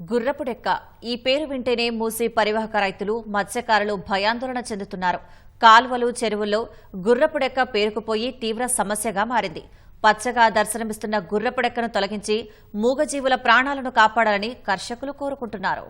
గుర్రపుడెక్క. ఈ పేరు వింటేనే మూసి పరివాహక రైతులు మత్స్యకారులు భయాందోళన చెందుతున్నారు. కాల్వలు చెరువుల్లో గుర్రపుడెక్క పేరుకుపోయి తీవ్ర సమస్యగా మారింది. పచ్చగా దర్శనమిస్తున్న గుర్రపుడెక్కను తొలగించి మూగజీవుల ప్రాణాలను కాపాడాలని కర్షకులు కోరుకుంటున్నారు.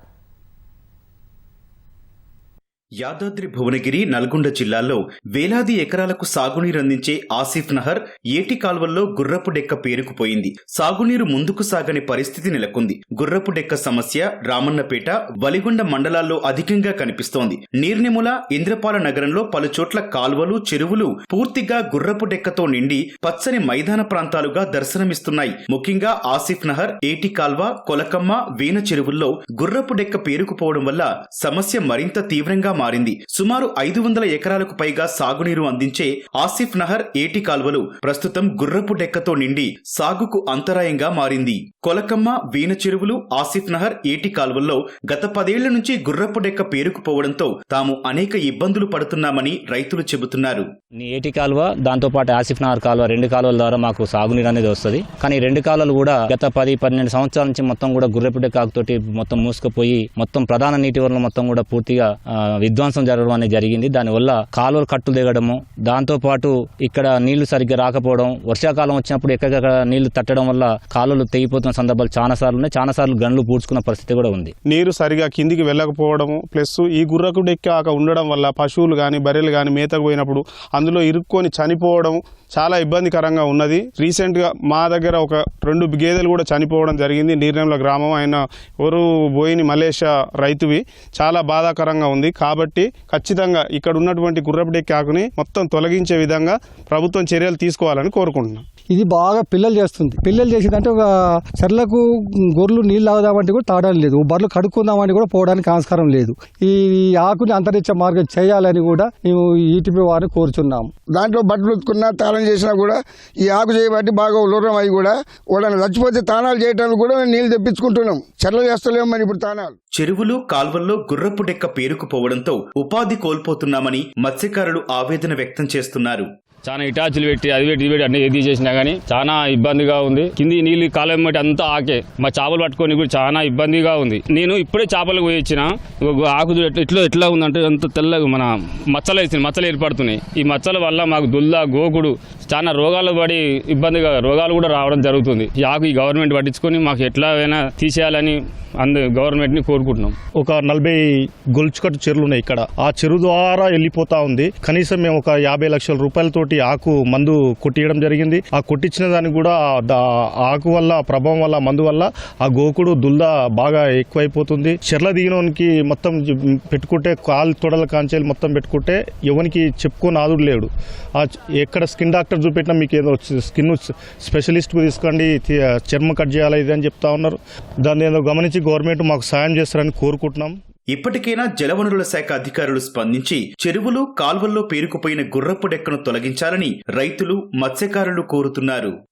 యాదాద్రి భువనగిరి నల్గొండ జిల్లాల్లో వేలాది ఎకరాలకు సాగునీరు అందించే ఆసిఫ్ నహర్ ఏటి కాల్వల్లో గుర్రపు డెక్క పేరుకుపోయింది. సాగునీరు ముందుకు సాగని పరిస్థితి నెలకొంది. గుర్రపు డెక్క సమస్య రామన్నపేట వలిగొండ మండలాల్లో అధికంగా కనిపిస్తోంది. నీర్నిముల ఇంద్రపాల నగరంలో పలుచోట్ల కాల్వలు చెరువులు పూర్తిగా గుర్రపు డెక్కతో నిండి పచ్చని మైదాన ప్రాంతాలుగా దర్శనమిస్తున్నాయి. ముఖ్యంగా ఆసిఫ్ నహర్ ఏటి కాల్వ కొలకమ్మ వీణ చెరువుల్లో గుర్రపు డెక్క పేరుకుపోవడం వల్ల సమస్య మరింత తీవ్రంగా మారింది. సుమారు ఐదు వందల ఎకరాలకు పైగా సాగునీరు అందించే ఆసిఫ్ నహర్ ఏటి కాల్వలు ప్రస్తుతం గుర్రపు డెక్కతో నిండి సాగుకు అంతరాయంగా మారింది. కొలకమ్మ వీణ చెరువులు ఆసిఫ్ నహర్ ఏటి కాల్వల్లో గత పదేళ్ళ నుంచి గుర్రపు డెక్క పేరుకుపోవడంతో తాము అనేక ఇబ్బందులు పడుతున్నామని రైతులు చెబుతున్నారు. ఏటి కాలువ దాంతో పాటు ఆసిఫ్ నహర్ కాలువ రెండు కాలువల ద్వారా మాకు సాగునీరు అనేది వస్తుంది. కానీ రెండు కాలువలు కూడా గత పది పన్నెండు సంవత్సరాల నుంచి మొత్తం కూడా గుర్రెపిడ్డ కాకుతోటి మొత్తం మూసుకుపోయి మొత్తం ప్రధాన నీటి వనరులు మొత్తం కూడా పూర్తిగా విధ్వంసం జరగడం అనేది జరిగింది. దానివల్ల కాలువలు కట్టులు దిగడము దాంతోపాటు ఇక్కడ నీళ్ళు సరిగ్గా రాకపోవడం వర్షాకాలం వచ్చినప్పుడు ఎక్కడెక్కడ నీళ్ళు తట్టడం వల్ల కాలువలు తెగిపోతున్న సందర్భాలు చాలా సార్లు ఉన్నాయి. చాలా సార్లు గన్లు పూడ్చుకున్న పరిస్థితి కూడా ఉంది. నీరు సరిగా కిందికి వెళ్ళకపోవడము ప్లస్ ఈ గుర్రకు డెక్కాక ఉండడం వల్ల పశువులు కానీ బర్రెలు కానీ మేతకు పోయినప్పుడు అందులో ఇరుక్కొని చనిపోవడం చాలా ఇబ్బందికరంగా ఉన్నది. రీసెంట్గా మా దగ్గర ఒక రెండు గేదెలు కూడా చనిపోవడం జరిగింది. నీర్నెంల గ్రామం. ఆయన ఎవరు బోయిని మలేషియా రైతువి. చాలా బాధాకరంగా ఉంది. కాబట్టి ఖచ్చితంగా ఇక్కడ ఉన్నటువంటి గుర్రపు డెక్కాకుని మొత్తం తొలగించే విధంగా ప్రభుత్వం చర్యలు తీసుకోవాలని కోరుకుంటున్నాం. ఇది బాగా పిల్లలు చేస్తుంది. పిల్లలు చేసిందంటే ఒక చెర్లకు గొర్రెలు నీళ్ళు తాగుదామంటే కూడా తాగడం లేదు. బర్రెలు కడుక్కుందామంటే కూడా పోవడానికి ఆస్కారం లేదు. ఈ ఆకుని అంతరించే మార్గం చేయాలని కూడా మేము ఈటీపీ వారిని కోరుచున్నాము. దాంట్లో బట్టలు ఉతుకున్నా తాళం చేసినా కూడా ఈ ఆకు చేయబట్టి బాగా ఉలరం అయి కూడా వాళ్ళని చచ్చిపోతే తానాలు చేయడానికి కూడా మేము నీళ్ళు తెప్పించుకుంటున్నాం. చెర్ల చేస్తలేము మరి ఇప్పుడు తానాలు. చెరువులు కాల్వల్లో గుర్రపు డెక్క పేరుకుపోవడంతో ఉపాధి కోల్పోతున్నామని మత్స్యకారులు ఆవేదన వ్యక్తం చేస్తున్నారు. చాలా ఇటాచులు పెట్టి అది పెట్టి ఇది పెట్టి అన్ని ఏది చేసినా కానీ చాలా ఇబ్బందిగా ఉంది. కింది నీళ్ళు కాలం బట్టి అంతా ఆకే. మా చేపలు పట్టుకొని కూడా చాలా ఇబ్బందిగా ఉంది. నేను ఇప్పుడే చేపలకు పోయి ఇచ్చిన ఆకు ఎట్లా- ఎట్లా ఉందంటే అంత తెల్లగా మన మచ్చలు వేసింది మచ్చలు ఏర్పడుతున్నాయి. ఈ మచ్చల వల్ల మాకు దుల్ల గోకుడు చాలా రోగాలు పడి ఇబ్బందిగా రోగాలు కూడా రావడం జరుగుతుంది. ఈ ఆకు ఈ గవర్నమెంట్ పట్టించుకొని మాకు ఎట్లా అయినా తీసేయాలని అందు గవర్నమెంట్ని కోరుకుంటున్నాం. ఒక నలభై గొలుచుకట్టు చెరువులు ఉన్నాయి ఇక్కడ. ఆ చెరువు ద్వారా వెళ్ళిపోతా ఉంది. కనీసం మేము ఒక యాభై లక్షల రూపాయలతోటి ఆకు మందు కొట్టియడం జరిగింది. ఆ కొట్టించిన దానికి కూడా దా- ఆకు వల్ల ప్రభావం వల్ల మందు వల్ల ఆ గోకుడు దుల్ద బాగా ఎక్కువైపోతుంది. చెర్ల దిగినోనికి మొత్తం పెట్టుకుంటే కాలు తొడల కాంచేలు మొత్తం పెట్టుకుంటే ఎవరికి చెప్పుకొని ఆదుడు లేడు. ఆ ఎక్కడ స్కిన్ డాక్టర్ చూపెట్టినా మీకు ఏదో స్కిన్ స్పెషలిస్ట్కు తీసుకోండి తి- చర్మం కట్ చేయాలి ఇది అని చెప్తా ఉన్నారు. దాన్ని ఏదో గమనించి గవర్నమెంట్ మాకు సాయం చేస్తారని కోరుకుంటున్నాం. ఇప్పటికైనా జలవనరుల శాఖ అధికారులు స్పందించి చెరువులు కాల్వల్లో పేరుకుపోయిన గుర్రపు డెక్కను తొలగించాలని రైతులు మత్స్యకారులు కోరుతున్నారు.